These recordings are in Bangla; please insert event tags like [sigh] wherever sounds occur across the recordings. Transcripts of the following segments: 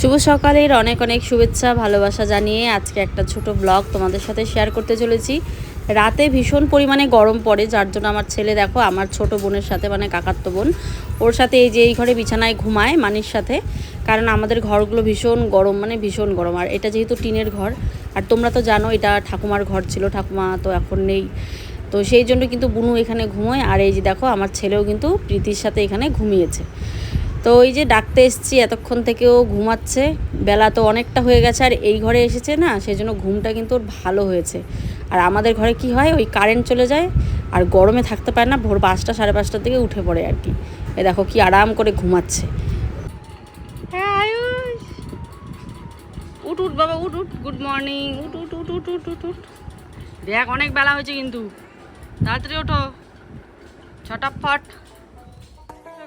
শুভ সকালের অনেক অনেক শুভেচ্ছা, ভালোবাসা জানিয়ে আজকে একটা ছোট ব্লগ তোমাদের সাথে শেয়ার করতে চলেছি। রাতে ভীষণ পরিমাণে গরম পড়ে, যার জন্য আমার ছেলে দেখো, আমার ছোট বোনের সাথে মানে কাকাতো বোন, ওর সাথে এই যে এই ঘরে বিছানায় ঘুমায় মানির সাথে, কারণ আমাদের ঘরগুলো ভীষণ গরম মানে ভীষণ গরম। আর এটা যেহেতু টিনের ঘর, আর তোমরা তো জানো এটা ঠাকুমার ঘর ছিল, ঠাকুমা তো এখন নেই। তো সেই জন্য কিন্তু বুনু এখানে ঘুমোয়, আর এই যে দেখো, আমার ছেলেও কিন্তু প্রীতির সাথে এখানে ঘুমিয়েছে। তো ওই যে ডাকতে এসছি, এতক্ষণ থেকেও ঘুমাচ্ছে। বেলা তো অনেকটা হয়ে গেছে, আর এই ঘরে এসেছে না সেই জন্য ঘুমটা কিন্তু ওর ভালো হয়েছে। আর আমাদের ঘরে কি হয়, ওই কারেন্ট চলে যায়, আর গরমে থাকতে পারে না, ভোর পাঁচটা সাড়ে পাঁচটার দিকে উঠে পড়ে আর কি। এ দেখো কি আরাম করে ঘুমাচ্ছে। হ্যাঁ উঠ উঠ বাবা, উঠ উঠ। গুড মর্নিং উঠ উঠ উঠ উঠ উঠ উঠ উঠ। দেখ, অনেক বেলা হয়েছে কিন্তু। তাড়াতাড়ি ওঠো। ছটাফট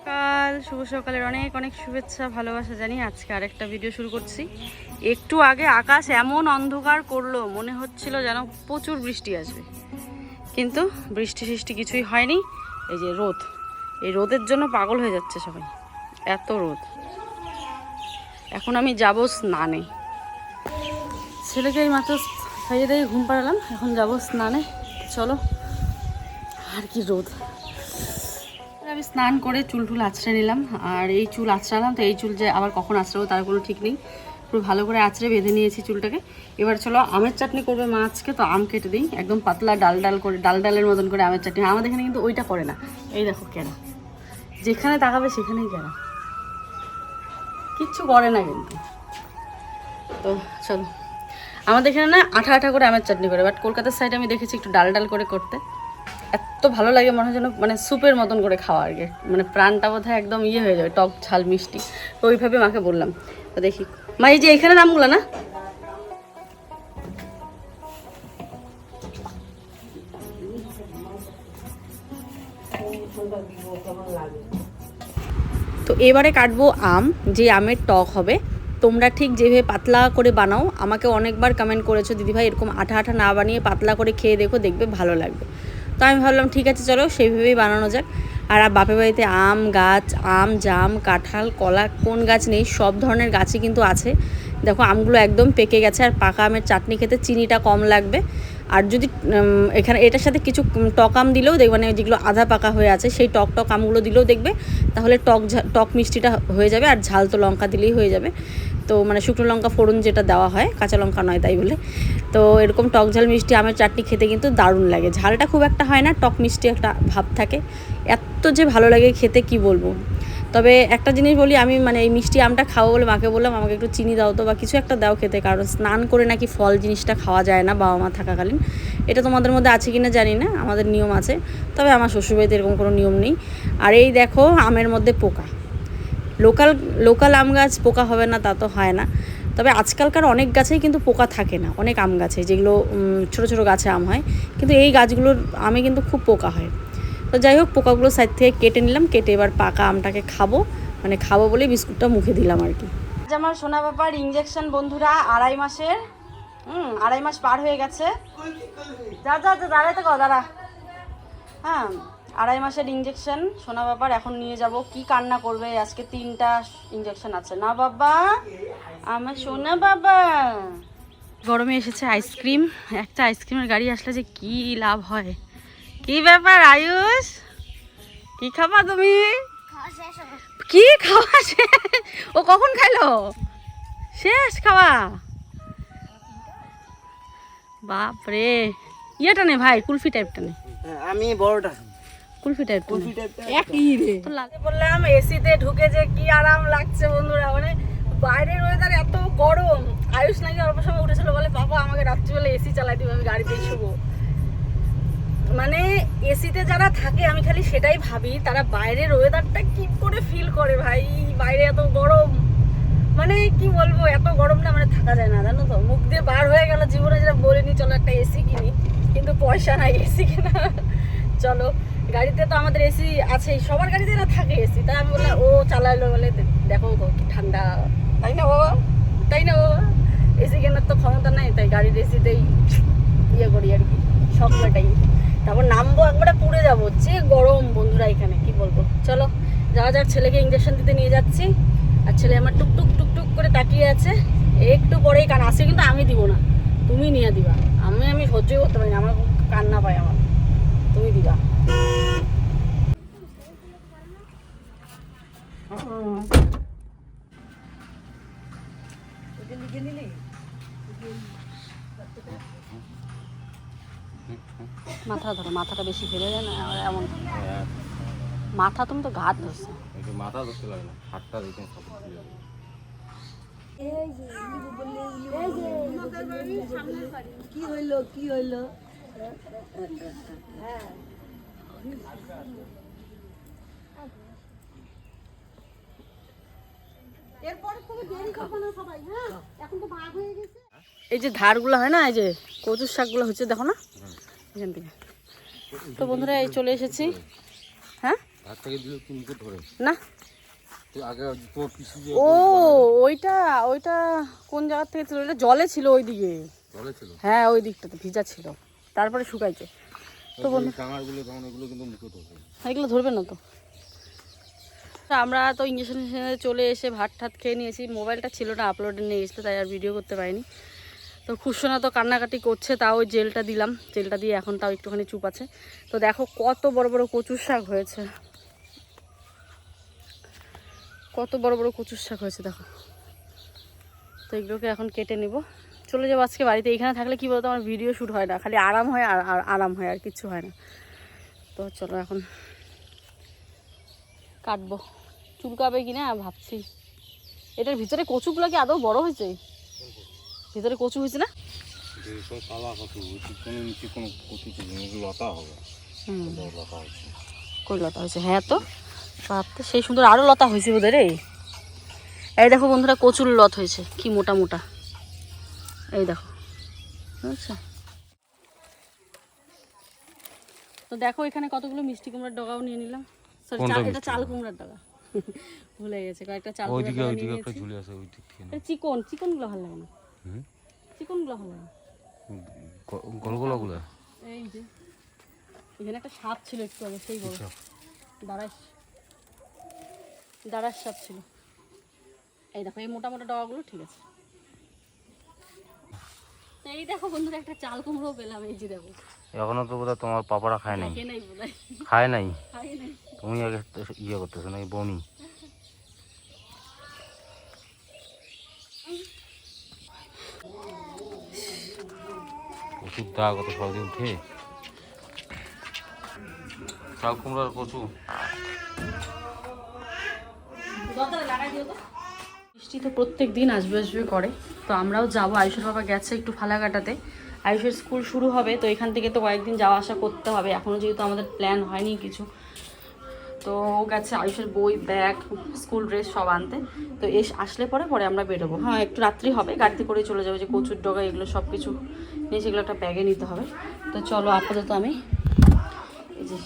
সকাল, শুভ সকালের অনেক অনেক শুভেচ্ছা, ভালোবাসা জানি আজকে আরেকটা ভিডিও শুরু করছি। একটু আগে আকাশ এমন অন্ধকার করল, মনে হচ্ছিল যেন প্রচুর বৃষ্টি আসবে। কিন্তু বৃষ্টি সৃষ্টি কিছুই হয়নি। এই যে রোদ, এই রোদের জন্য পাগল হয়ে যাচ্ছে সবাই। এত রোদ। এখন আমি যাব স্নানে। ছেলেকে এই মাত্র খাইয়ে দিয়ে ঘুম পাড়ালাম, এখন যাব স্নানে। চলো, আর কি রোদ। আমি স্নান করে চুল টুল আছড়ে নিলাম। আর এই চুল আছড়ালাম, তো এই চুল যে আবার কখন আছড়াবো তার কোনো ঠিক নেই। পুরো ভালো করে আঁচড়ে বেঁধে নিয়েছি চুলটাকে। এবার চলো, আমের চাটনি করবে মা আজকে, তো আম কেটে দিই। একদম পাতলা ডাল ডাল করে, ডাল ডালের মতন করে আমের চাটনি। আমাদের এখানে কিন্তু ওইটা করে না। এই দেখো কেনা যেখানে তাকাবে সেখানেই কেনা কিচ্ছু করে না কিন্তু। তো চলো। আমাদের এখানে না আঠা আঠা করে আমের চাটনি করে বাট কলকাতার সাইডে আমি দেখেছি একটু ডাল ডাল করে করতে। এত ভালো লাগে, মনে হয় যেন মানে স্যুপের মতন করে খাওয়া আর কি। মানে প্রাণটা বোধহয় একদম ইয়ে হয়ে যাবে, টক ঝাল মিষ্টি। তো ওইভাবে মাকে বললাম। তো দেখি। মা, এই যে এখানে নামগুলো না? তো এবারে কাটবো আম, যে আমের টক হবে। তোমরা ঠিক যেভাবে পাতলা করে বানাও, আমাকে অনেকবার কমেন্ট করেছ, দিদিভাই, এরকম আঠা আঠা না বানিয়ে পাতলা করে খেয়ে দেখো, দেখবে ভালো লাগবে। তো আমি ভাবলাম, ঠিক আছে, চলো সেইভাবেই বানানো যাক। আর বাপের বাড়িতে আম, গাছ, আম, জাম, কাঁঠাল, কলা, কোন গাছ নেই, সব ধরনের গাছই কিন্তু আছে। দেখো, আমগুলো একদম পেকে গেছে, আর পাকা আমের চাটনি খেতে চিনিটা কম লাগবে। আর যদি এখানে এটার সাথে কিছু টক আম দিলেও দেখবে মানে যেগুলো আধা পাকা হয়ে আছে, সেই টক টক আমগুলো দিলেও দেখবে, তাহলে টক টক মিষ্টিটা হয়ে যাবে, আর ঝাল তো লঙ্কা দিলেই হয়ে যাবে। তো মানে শুকনো লঙ্কা ফোড়ন যেটা দেওয়া হয়, কাঁচা লঙ্কা নয় তাই বলে। তো এরকম টক ঝাল মিষ্টি আমের চাটনি খেতে কিন্তু দারুণ লাগে। ঝালটা খুব একটা হয় না, টক মিষ্টি একটা ভাব থাকে। এত যে ভালো লাগে খেতে কি বলব? তবে একটা জিনিস বলি, আমি মানে এই মিষ্টি আমটা খাব বলে মাকে বললাম, আমাকে একটু চিনি দাও তো বা কিছু একটা দাও খেতে। কারণ স্নান করে নাকি ফল জিনিসটা খাওয়া যায় না বাবা মা থাকাকালীন। এটা তোমাদের মধ্যে আছে কিনা জানি না, আমাদের নিয়ম আছে। তবে আমার শ্বশুরবাড়িতে এরকম কোনো নিয়ম নেই। আর এই দেখো, আমের মধ্যে পোকা। লোকাল লোকাল আম গাছ পোকা হবে না, তা তো হয় না। তবে আজকালকার অনেক গাছেই কিন্তু পোকা থাকে না, অনেক আম গাছে, যেগুলো ছোট ছোট গাছে আম হয়। কিন্তু এই গাছগুলোর আমে কিন্তু খুব পোকা হয়। তো যাই হোক, পোকাগুলো সাইড থেকে কেটে নিলাম, কেটে এবার পাকা আমটাকে খাব। মানে খাব বলে বিস্কুটটা মুখে দিলাম আর কি। আজ আমার সোনা ব্যাপার ইঞ্জেকশন বন্ধুরা, আড়াই মাসের। হুম, আড়াই মাস পার হয়ে গেছে। যা যা দাঁড়াতে কো দাঁড়া। হ্যাঁ। আড়াই মাসের ইঞ্জেকশন সোনা বাবার এখন নিয়ে যাব। কি কান্না করবে? আজকে তিনটা ইঞ্জেকশন আছে। না বাবা, আমার সোনা বাবা। গরমে এসেছে আইসক্রিম একটা আইসক্রিমের গাড়ি আসলে যে কি লাভ হয়? কি ব্যাপার, আয়ুষ? কি খাবা তুমি? কি খাওয়া ও কখন খাইলো? শেষ খাওয়া? বাপরে। ইয়েটা নে ভাই, কুলফি টাইপটা নে। আমি বড়টা। একই রে। বললাম এসিতে ঢুকে যে কি আরাম লাগছে বন্ধুরা মানে বাইরের ওয়েদার এত গরম। আয়ুষ নাকি অল্প সময় উঠেছিল বলে বাবা আমাকে রাত্রিবেলা এসি চালাই দিবে আমি গাড়িতেই শুবো। মানে এসিতে যারা থাকে আমি খালি সেটাই ভাবি তারা বাইরের ওয়েদারটা কি করে ফিল করে ভাই? বাইরে এত গরম। মানে কি বলব এত গরম না মানে থাকা যায় না জানো তো? মুখ দিয়ে বার হয়ে গেল জীবনে যেটা বলিনি চলো একটা এসি কিনি। কিন্তু পয়সা নাই এসি কেনা। চলো গাড়িতে তো আমাদের এসি আছে সবার গাড়িতে না থাকে এসি তাই আমি বললাম, ও চালাইলো বলে দেখো ঠান্ডা। তাই না বাবা? তাই না বাবা? এসি কেনার তো ক্ষমতা নাই, তাই গাড়ির এসিতেই ইয়ে করি আর কি সবটাই তারপর নামবো একবারে পুড়ে যাব, যে গরম বন্ধুরা এখানে, কি বলব? চলো, যাওয়া যাক, ছেলেকে ইঞ্জেকশন দিতে নিয়ে যাচ্ছি। আর ছেলে আমার টুকটুক টুকটুক করে তাকিয়ে আছে, একটু পরেই কান আসছে কিন্তু আমি দিব না, তুমি নিয়ে দিবা। আমি আমি সহ্যই করতে পারি না, আমার কান্না পাই আমার, তুমি দিবা। মাথা ধরো মাথাটা বেশি ফেলে যায় না এমন মাথা তুমি তো ঘাত ধরছো একটু মাথা ধরতে লাগে না হাতটা দিতে। কি হইল কি হইল এই যে ধারগুলো হয় না এই যে কচুর শাকগুলো হচ্ছে দেখো না? এখান থেকে। তো বন্ধুরা এই চলে এসেছি। হ্যাঁ? না? তুই আগে তোর পিছু দিয়ে ও ওইটা ওইটা কোন জায়গা থেকে ছিল ওইটা জলে ছিল ওইদিকে। জলে ছিল? হ্যাঁ ওই দিকটাতে ভিজা ছিল। তারপরে শুকাইছে। তো বন্ধু কাঙারগুলো তখন এগুলো কিন্তু মুখে ধরে এগুলো ধরবে না তো। আমরা তো ইঞ্জেকশন চলে এসে ভাত ঠাত খেয়ে নিয়েছি। মোবাইলটা ছিল না আপলোডে নিয়ে গেছিল তাই আর ভিডিও করতে পারিনি। তো খুশোনা তো কান্নাকাটি করছে তাও ওই জেলটা দিলাম। জেলটা দিয়ে এখন তাও একটুখানি চুপ আছে। তো দেখো কত বড় বড় কচুর শাক হয়েছে। কত বড় বড় কচুর শাক হয়েছে দেখো। তো এগুলোকে এখন কেটে নিব। চলে যাব আজকে বাড়িতে। এখানে থাকলে কি বলতো আমার ভিডিও শ্যুট হয় না। খালি আরাম হয় আর আর আরাম হয় আর কিচ্ছু হয় না। তো চলো এখন কাটবো। চুলকাবে কি না ভাবছি। এটার ভিতরে কচুগুলো কি আদৌ বড় হয়েছে? ভিতরে কচু হয়েছে না? লতা হবে। লতা হচ্ছে কই লতা হয়েছে? হ্যাঁ তো। সেই সুন্দর আরও লতা হয়েছে বোধহয় রে। এই দেখো বন্ধুরা কচুর লত হয়েছে। কি মোটা মোটা। এই দেখো। বুঝছ তো দেখো এখানে কতগুলো মিষ্টি কুমড়ার ডগাও নিয়ে নিলাম। সরি এটা চাল কুমড়ার ডগা। [laughs] ভুলে গেছে কয়েকটা চাল ওইদিকে ওইদিকে একটা ঝুলে আছে ওই দিক থেকে না। চিকন চিকনগুলো ভালো লাগে না। হুম? চিকনগুলো ভালো লাগে না। গ- গলগলাগুলো? এই যে এখানে একটা সাপ ছিল একটু আগে সেই বড়? দাঁড়াস। দাঁড়াস সাপ ছিল। এই দেখো এই মোটা মোটা ডগাগুলো ঠিক আছে। এই দেখো বন্ধুরা একটা চাল কুমড়ো পেলাম এই যে দেখো। এখনও তো বোধহয় তোমার পাপারা খায় নাই। খায় নাই তুমি আগে ইয়ে করতেছো নাকি বমি? ওষুধ দা কত সহজে উঠে। চাল কুমড়ার কচু। বৃষ্টি তো প্রত্যেক দিন আসবে আসবে করে। তো আমরাও যাব। আয়ুষের বাবা গেছে একটু ফালাকাটাতে। আয়ুষের স্কুল শুরু হবে, তো এখান থেকে তো কয়েকদিন যাওয়া আসা করতে হবে। এখনও যেহেতু আমাদের প্ল্যান হয়নি কিছু। তো ও গেছে আয়ুষের বই, ব্যাগ, স্কুল ড্রেস সব আনতে। তো এস, আসলে পরে পরে আমরা বেরোবো। হ্যাঁ একটু রাত্রি হবে। গাড়িতে করে চলে যাব। যে কচুর ডগা, এগুলো সব কিছু নিয়ে সেগুলো একটা ব্যাগে নিতে হবে। তো চলো, আপাতত আমি এই যে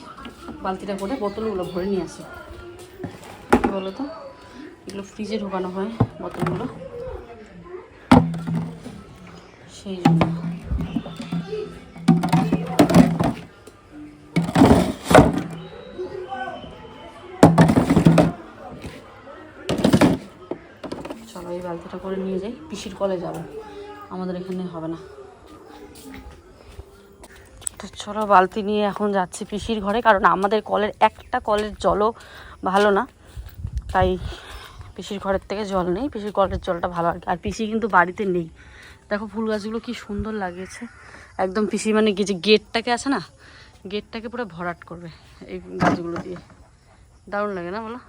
বালতিটা করে বোতলগুলো ভরে নিয়ে আসি। বলো তো এগুলো ফ্রিজে ঢোকানো হয় বোতলগুলো। সেই জন্য। চলো, এই বালতিটা করে নিয়ে যাই। পিসির কলে যাব। আমাদের এখানে হবে না। তো চলো, বালতি নিয়ে এখন যাচ্ছি পিসির ঘরে, কারণ আমাদের কলের একটা কলের জলও ভালো না। তাই পিসির ঘরের থেকে জল নেই। পিসির কলের জলটা ভালো আর কি। আর পিসি কিন্তু বাড়িতে নেই। দেখো ফুল গাছগুলো কি সুন্দর লাগিয়েছে। একদম পিসি মানে যে গেটটাকে আছে না, গেটটাকে পুরো ভরাট করবে এই গাছগুলো দিয়ে। দারুণ লাগে না বলো?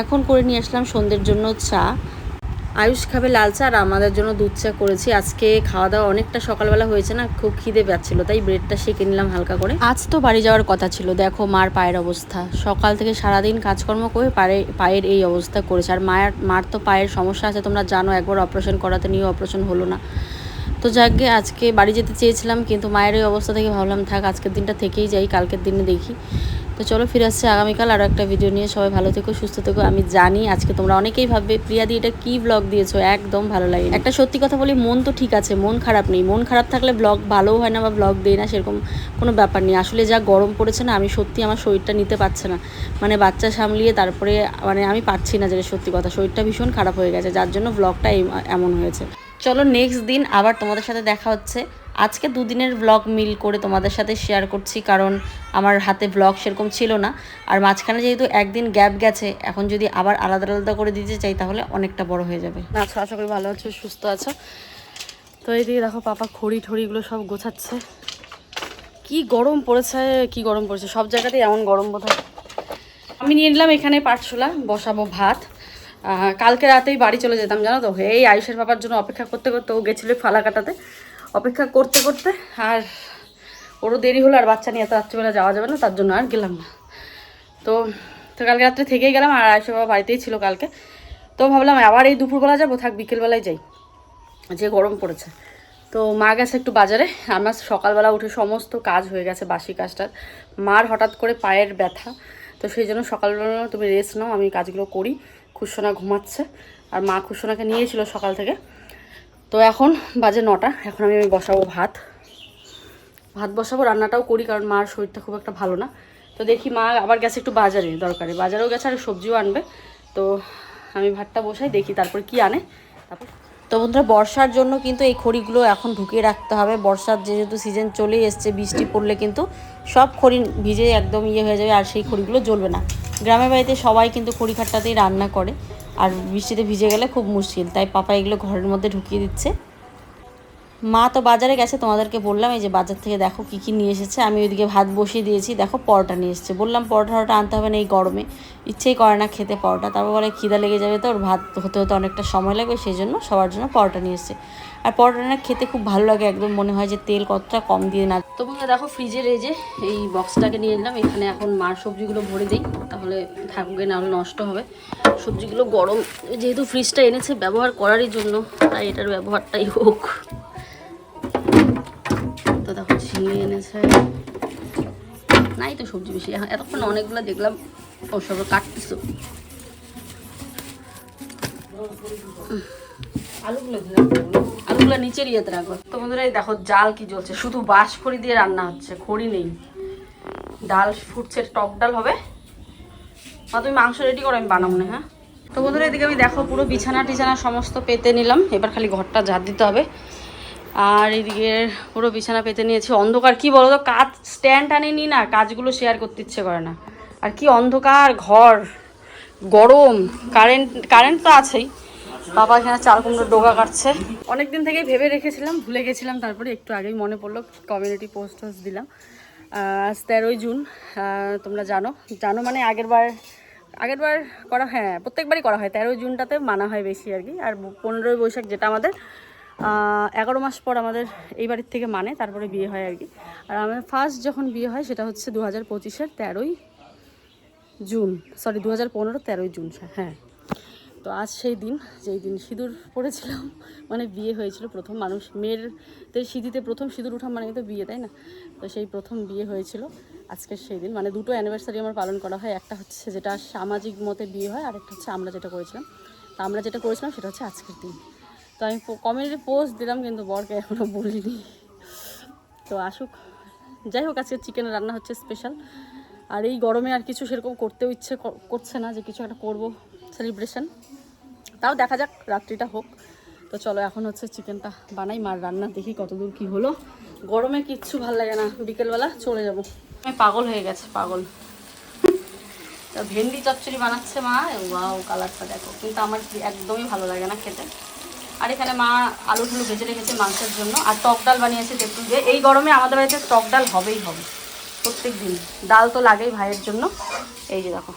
এখন করে নিয়ে আসলাম সন্ধ্যের জন্য চা। আয়ুষ খাবে লাল চা আর আমাদের জন্য দুধ চা করেছি। আজকে খাওয়া দাওয়া অনেকটা সকালবেলা হয়েছে না, খুব খিদে পাচ্ছিল, তাই ব্রেডটা সেঁকে নিলাম হালকা করে। আজ তো বাড়ি যাওয়ার কথা ছিল, দেখো মার পায়ের অবস্থা। সকাল থেকে সারাদিন কাজকর্ম করে পায়ে পায়ের এই অবস্থা করেছে। আর মায়ের, মার তো পায়ের সমস্যা আছে, তোমরা জানো, একবার অপারেশন করাতে নিয়ে অপারেশন হলো না। তো যাকে আজকে বাড়ি যেতে চেয়েছিলাম, কিন্তু মায়ের এই অবস্থা থেকে ভাবলাম, থাক আজকের দিনটা থেকেই যাই, কালকের দিনে দেখি। তো চলো ফিরে আসছে আগামীকাল আরও একটা ভিডিও নিয়ে। সবাই ভালো থেকো, সুস্থ থেকো। আমি জানি আজকে তোমরা অনেকেই ভাববে, প্রিয়া দি, এটা কী ব্লগ দিয়েছ? একদম ভালো লাগে একটা সত্যি কথা বলি, মন তো ঠিক আছে, মন খারাপ নেই। মন খারাপ থাকলে ব্লগ ভালোও হয় না বা ব্লগ দেই না, সেরকম কোনো ব্যাপার নেই। আসলে যা গরম পড়েছে না, আমি সত্যি আমার শরীরটা নিতে পারছে না। মানে বাচ্চা সামলিয়ে তারপরে মানে আমি পারছি না যেটা সত্যি কথা। শরীরটা ভীষণ খারাপ হয়ে গেছে, যার জন্য ব্লগটা এমন হয়েছে। চলো নেক্সট দিন আবার তোমাদের সাথে দেখা হচ্ছে। আজকে দুদিনের ব্লগ মিল করে তোমাদের সাথে শেয়ার করছি, কারণ আমার হাতে ব্লগ সেরকম ছিল না। আর মাঝখানে যেহেতু একদিন গ্যাপ গেছে, এখন যদি আবার আলাদা আলাদা করে দিতে চাই, তাহলে অনেকটা বড় হয়ে যাবে। আচ্ছা আশা করি ভালো আছো, সুস্থ আছো। তো এইদিকে দেখো পাপা খড়ি ঠড়িগুলো সব গোছাচ্ছে। কি গরম পড়েছে, কি গরম পড়েছে? সব জায়গাতেই এমন গরম বোধ আমি নিয়ে নিলাম এখানে পাটশোলা বসাবো ভাত। কালকে রাতেই বাড়ি চলে যেতাম, জানো তো? এই আয়ুষের বাবার জন্য অপেক্ষা করতে করতে ও গেছিল ফালা কাটাতে অপেক্ষা করতে করতে আর ওরও দেরি হলো আর বাচ্চা নিয়ে এত রাত্রিবেলা যাওয়া যাবে না, তার জন্য আর গেলাম না। তো তো কালকে রাত্রে থেকেই গেলাম আর আয়ুষের বাবা বাড়িতেই ছিল কালকে। তো ভাবলাম আবার এই দুপুরবেলা যাব, থাক বিকেলবেলায় যাই, যে গরম পড়েছে। তো মা গেছে একটু বাজারে, আমার সকালবেলা উঠে সমস্ত কাজ হয়ে গেছে বাসি কাজটা মার হঠাৎ করে পায়ের ব্যথা, তো সেই জন্য সকালবেলা তুমি রেস্ট নাও, আমি কাজগুলো করি। খুশোনা ঘুমাচ্ছে, আর মা খুশোনাকে নিয়েছিল সকাল থেকে। তো এখন বাজে নটা, এখন আমি বসাবো ভাত। ভাত বসাবো, রান্নাটাও করি, কারণ মার শরীরটা খুব একটা ভালো না। তো দেখি মা আবার গেছে একটু বাজারে দরকারে। বাজারেও গেছে, আর সবজিও আনবে। তো আমি ভাতটা বসাই, দেখি তারপর কি আনে। তারপর তো বন্ধুরা, বর্ষার জন্য কিন্তু এই খড়িগুলো এখন ঢুকিয়ে রাখতে হবে। বর্ষার যেহেতু সিজন চলেই এসছে, বৃষ্টি পড়লে কিন্তু সব খড়ি ভিজে একদম ইয়ে হয়ে যাবে, আর সেই খড়িগুলো জ্বলবে না। গ্রামের বাড়িতে সবাই কিন্তু খড়ি খাটটাতেই রান্না করে। আর বৃষ্টিতে ভিজে গেলে খুব মুশকিল। তাই পাপা এগুলো ঘরের মধ্যে ঢুকিয়ে দিচ্ছে। মা তো বাজারে গেছে, তোমাদেরকে বললাম, এই যে বাজার থেকে দেখো কী কী নিয়ে এসেছে। আমি ওইদিকে ভাত বসিয়ে দিয়েছি, দেখো পরোটা নিয়ে এসেছে। বললাম, পরোটা টরোটা আনতে হবে না এই গরমে। ইচ্ছেই করে না খেতে পরোটা। তারপর বলে, খিদা লেগে যাবে তো, ওর ভাত হতে হতে অনেকটা সময় লাগবে সেই জন্য সবার জন্য পরোটা নিয়ে এসেছে। আর পরোটা না খেতে খুব ভালো লাগে, একদম মনে হয় যে তেল কতটা কম দিয়ে না। তো বন্ধুরা, দেখো ফ্রিজের এই যে এই বক্সটাকে নিয়ে এলাম। এখানে এখন মার সবজিগুলো ভরে দিই, তাহলে থাকবে না হলে নষ্ট হবে। সবজিগুলো গরম, যেহেতু ফ্রিজটা এনেছে, ব্যবহার করারই জন্য, তাই এটার ব্যবহারটাই হোক। তো দেখো ঝিঙে এনেছে। নাই তো সবজি বেশি। এখন এতক্ষণ অনেকগুলো দেখলাম ওসব কাটতেছো। আলুগুলো আলুগুলো নিচের ইয়েতে রাখব। তো বন্ধুরা, এই দেখো জাল কি জ্বলছে। শুধু বাঁশ খড়ি দিয়ে রান্না হচ্ছে, খড়ি নেই। ডাল ফুটছে, টক ডাল হবে। মা, তুমি মাংস রেডি করো, আমি বানাবো না হ্যাঁ? তো বন্ধুরা, এদিকে আমি দেখো পুরো বিছানা টিছানা সমস্ত পেতে নিলাম। এবার খালি ঘরটা ঝাড় দিতে হবে। আর এদিকে পুরো বিছানা পেতে নিয়েছি। অন্ধকার, কি বলো তো? কাজ স্ট্যান্ড আনিনি না, কাজগুলো শেয়ার করতে ইচ্ছে করে না। আর কি অন্ধকার, ঘর, গরম কারেন্ট কারেন্ট তো আছেই। বাবা এখানে চাল কুমড়ো ডোগা কাটছে। অনেক দিন থেকেই ভেবে রেখেছিলাম, ভুলে গেছিলাম, তারপরে একটু আগেই মনে পড়ল কমিউনিটি পোস্ট টোস্ট দিলাম। আজ তেরোই জুন তোমরা জানো। জানো মানে আগেরবার আগেরবার করা হ্যাঁ প্রত্যেকবারই করা হয়। তেরোই জুনটাতে মানা হয় বেশি আর কি। আর পনেরোই বৈশাখ যেটা আমাদের এগারো মাস পর আমাদের এই বাড়ির থেকে মানে তারপরে বিয়ে হয় আর কি। আর আমার ফার্স্ট যখন বিয়ে হয়, সেটা হচ্ছে দু হাজার পঁচিশের তেরোই জুন। সরি দু হাজার পনেরো তেরোই জুন হ্যাঁ। তো আজ সেই দিন, যেই দিন সিঁদুর পড়েছিলাম মানে বিয়ে হয়েছিল প্রথম। মানুষ মেয়েরদের সিঁথিতে প্রথম সিঁদুর ওঠা মানে তো বিয়ে, তাই না? তো সেই প্রথম বিয়ে হয়েছিল আজকের সেই দিন। মানে দুটো অ্যানিভার্সারি আমার পালন করা হয়। একটা হচ্ছে যেটা সামাজিক মতে বিয়ে হয় আর একটা হচ্ছে আমরা যেটা করেছিলাম। তা আমরা যেটা করেছিলাম, সেটা হচ্ছে আজকের দিন। তো আমি কমেন্টে পোস্ট দিলাম, কিন্তু বরকে এখনও বলিনি। তো আসুক। যাই হোক, আজকে চিকেন রান্না হচ্ছে স্পেশাল আর এই গরমে আর কিছু সেরকম করতেও ইচ্ছে কর- করছে না যে কিছু একটা করব সেলিব্রেশন তাও দেখা যাক, রাত্রিটা হোক। তো চলো, এখন হচ্ছে চিকেনটা বানাই, মার রান্না, দেখি কতদূর কি হলো। গরমে কিচ্ছু ভালো লাগে না, বিকেলবেলা চলে যাব। আমি পাগল হয়ে গেছে, পাগল। তো ভেন্ডি চচ্চড়ি বানাচ্ছে মা ও কালারটা দেখো। কিন্তু আমার একদমই ভালো লাগে না খেতে। আর এখানে মা আলু ঠুলু ভেজে রেখেছে মাংসের জন্য। আর টক ডাল বানিয়েছে দেখুন যে এই গরমে আমাদের বাড়িতে টক ডাল হবেই হবে প্রত্যেক দিন ডাল তো লাগেই ভাইয়ের জন্য। এই যে দেখো।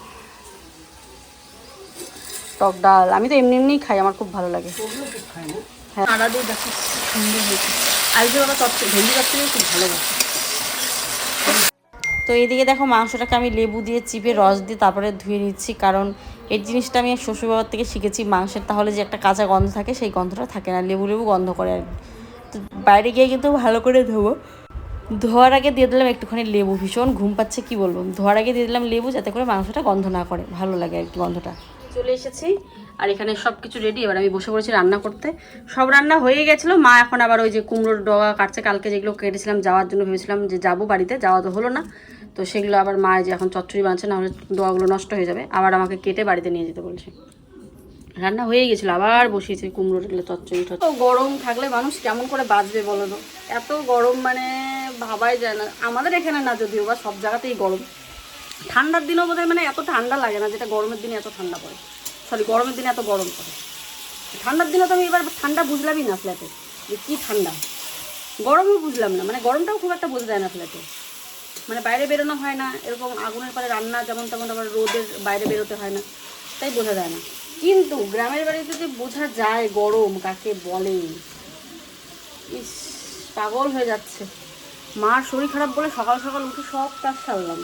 টক ডাল। আমি তো এমনি এমনিই খাই আমার খুব ভালো লাগে। হ্যাঁ। আড়া দিয়ে দেখো সুন্দর হয়েছে। আজকে ওরা চচ্চড়ি ভেন্ডি খুব ভালোবাসে তো এদিকে দেখো মাংসটাকে আমি লেবু দিয়ে চিপে রস দিয়ে তারপরে ধুয়ে নিচ্ছি, কারণ এই জিনিসটা আমি শ্বশুরবাবার থেকে শিখেছি মাংসের তাহলে যে একটা কাঁচা গন্ধ থাকে সেই গন্ধটা থাকে না, লেবু লেবু গন্ধ করে আর। তো বাইরে গিয়ে কিন্তু ভালো করে ধোবো। ধোয়ার আগে দিয়ে দিলাম একটুখানি লেবু, ভীষণ ঘুম পাচ্ছে কি বলব? ধোয়ার আগে দিয়ে দিলাম লেবু যাতে করে মাংসটা গন্ধ না করে, ভালো লাগে আর কি গন্ধটা। চলে এসেছি আর এখানে সব কিছু রেডি এবার আমি বসে পড়েছি রান্না করতে। সব রান্না হয়ে গেছিল। মা এখন আবার ওই যে কুমড়োর ডগা কাটছে। কালকে যেগুলো কেটেছিলাম যাওয়ার জন্য ভেবেছিলাম যে যাব বাড়িতে, যাওয়া তো হলো না। তো সেগুলো আবার মা যে এখন চচ্চড়ি বানছে না হলে ডগাগুলো নষ্ট হয়ে যাবে। আবার আমাকে কেটে বাড়িতে নিয়ে যেতে বলছে। রান্না হয়ে গেছিল। আবার বসিয়েছি কুমড়ো এগুলো চচ্চড়ি তো গরম থাকলে মানুষ কেমন করে বাঁচবে বলো তো? এত গরম মানে ভাবাই যায় না। আমাদের এখানে না যদিও বা সব জায়গাতেই গরম। ঠান্ডার দিনও বোধহয় মানে এত ঠান্ডা লাগে না যেটা গরমের দিনে এত ঠান্ডা পড়ে। সরি, গরমের দিনে এত গরম পড়ে। ঠান্ডার দিনে তো আমি এবার ঠান্ডা বুঝলামই না ফ্ল্যাটে যে কী ঠান্ডা। গরমও বুঝলাম না মানে গরমটাও খুব একটা বোঝা যায় না ফ্ল্যাটে মানে বাইরে বেরোনো হয় না, এরকম আগুনের পরে রান্না যেমন তেমন আবার রোদের বাইরে বেরোতে হয় না, তাই বোঝা যায় না। কিন্তু গ্রামের বাড়িতে যে বোঝা যায় গরম কাকে বলে, ইস, পাগল হয়ে যাচ্ছে। মার শরীর খারাপ বলে সকাল সকাল উঠে সব কাজ সারলাম।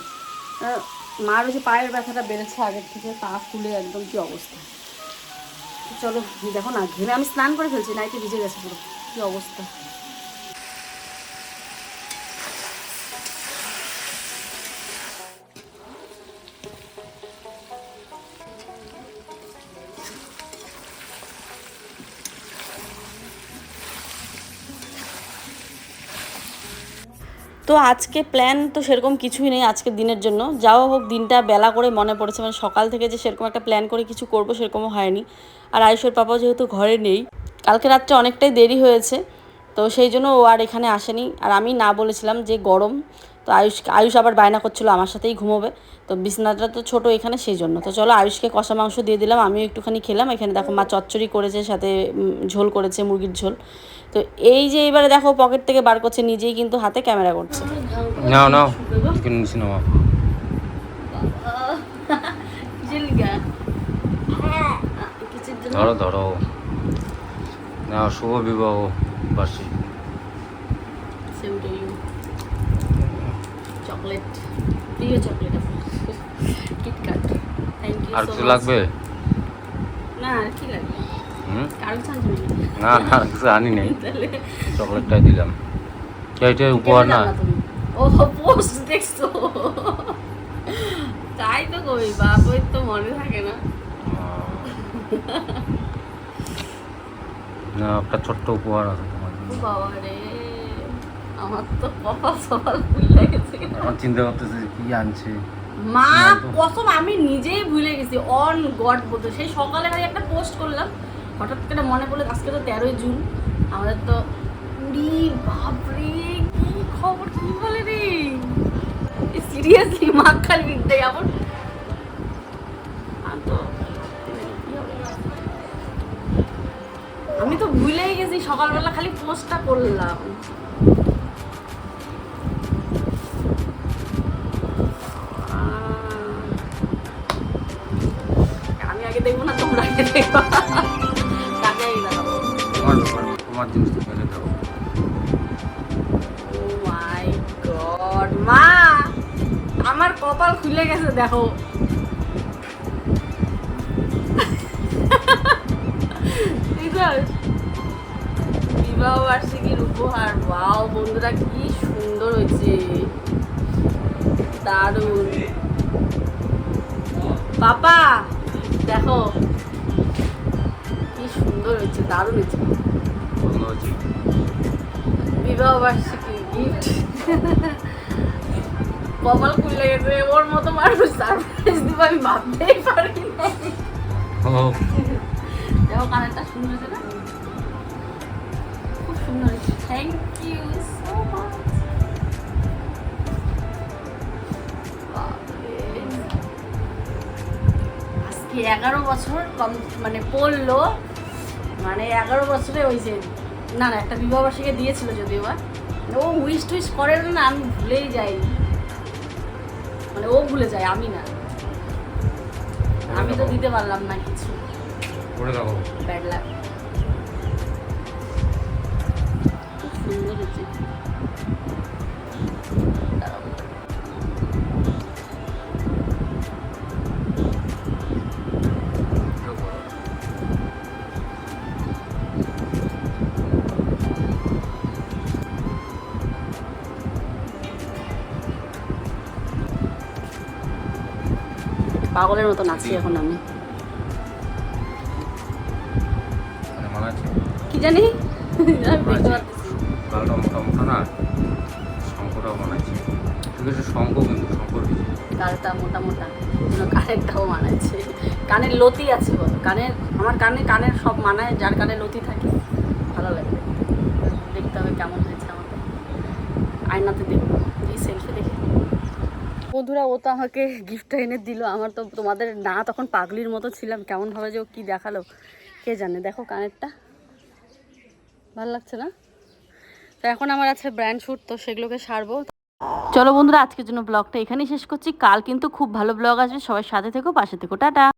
মার ওই যে পায়ের ব্যথাটা বেড়েছে আগের থেকে, পা ফুলে একদম কি অবস্থা। চলো, দেখো না, ঘেমে আমি স্নান করে ফেলছি নাইতে ভিজে গেছে পুরো। কি অবস্থা। তো আজকে প্ল্যান তো সেরকম কিছুই নেই আজকের দিনের জন্য। যাও হোক, দিনটা বেলা করে মনে পড়েছে মানে সকাল থেকে যে সেরকম একটা প্ল্যান করে কিছু করব সেরকমও হয়নি। আর আয়ুষের পাপাও যেহেতু ঘরে নেই, কালকে রাত্রে অনেকটাই দেরি হয়েছে, তো সেই জন্য ও আর এখানে আসেনি। আর আমি না বলেছিলাম যে গরম তো আয়ুষ আয়ুষ আবার বায়না করছিল আমার সাথেই ঘুমোবে। তো বিছনাটা তো ছোটো এখানে সেই জন্য তো চলো আয়ুষকে কষা মাংস দিয়ে দিলাম আমিও একটুখানি খেলাম। এখানে দেখো মা চচ্চড়ি করেছে সাথে ঝোল করেছে মুরগির ঝোল। তো এই যে এবারে দেখো পকেট থেকে বার করছে নিজেই কিন্তু হাতে ক্যামেরা করছে। নাও নাও। চিকেন নিচে ধরো ধরো। নাও শুভ বিবাহ বার্ষিক। চকলেট প্রিয় চকলেট কিটকাট থ্যাংক ইউ আর কিছু লাগবে? না আর কি লাগবে? হুম? কারও চান্স নেই না। না কিছু আনি নেই। চকলেটটাই দিলাম। এইটাই উপহার না? ও পোস্ট দেখছ? তাই তো কই বাবুই তো মনে থাকে না। না একটা ছোট্ট উপহার আছে তোমার বাবা রে আমার তো কপাল সপাল ভুলে গেছে। এখন চিন্তা করতেছি যে কি আনছে। মা কসম আমি নিজেই ভুলে গেছি। অন গড বলতে সেই সকালে খালি একটা পোস্ট করলাম। হঠাৎ করে মনে পড়ল আজকে তো তেরোই জুন। আমাদের তো উড়ি বাপরে কি খবর কি বলে রে? সিরিয়াসলি বিদ্যে আমার আমি তো ভুলেই গেছি সকালবেলা খালি পোস্টটা করলাম আহ, আমি আগে দেখব না তোমরা জিনিস তো ফেলে দাও মাই গড মা আমার কপাল খুলে গেছে দেখো বিবাহ বার্ষিকীর উপহার ওয়াও বন্ধুরা কি সুন্দর হয়েছে। দারুণ। পাপা দেখো। কি সুন্দর হয়েছে দারুণ হয়েছে। বিবাহ বার্ষিকী গিফট কপাল খুলে গেছে ওর মতো মানুষ সারপ্রাইজ দিব আমি ভাবতেই পারি দেখো কানেরটা সুন্দর হয়েছে না? খুব সুন্দর হয়েছে। থ্যাংক ইউ সো মাচ আজকে এগারো বছর কম মানে পড়ল। মানে এগারো বছরে ওই যে না না একটা বিবাহবার্ষিকী দিয়েছিল যদিও বা ও উইশ টুইশ করে না আমি ভুলেই যাই। মানে ও ভুলে যায় আমি না। আমি তো দিতে পারলাম না কিছু। করে ব্যাড খুব সুন্দর হয়েছে। পাগলের মতো নাচি এখন আমি। মানে কি জানি? মোটা মোটা না শঙ্করটাও কিন্তু শঙ্কর মোটা মোটা কানেরটাও মানাচ্ছে। কানের লতি আছে বলো কানের আমার কানে কানের সব মানায় যার কানে লতি থাকে ভালো লাগবে দেখতে হবে কেমন হয়েছে আমাকে আয়নাতে দেখব এই সেলফি দেখে বন্ধুরা, ও তো আমাকে গিফটটা এনে দিল। আমার তো তোমাদের না তখন পাগলির মতো ছিলাম। কেমনভাবে যে ও কী দেখাল, কে জানে? দেখো কানেরটা। ভালো লাগছে না? তো এখন আমার আছে ব্র্যান্ড শ্যুট তো সেগুলোকে সারবো। চলো বন্ধুরা, আজকের জন্য ব্লগটা এখানেই শেষ করছি। কাল কিন্তু খুব ভালো ব্লগ আসবে। সবাই সাথে থেকো, পাশে থেকো। টাটা!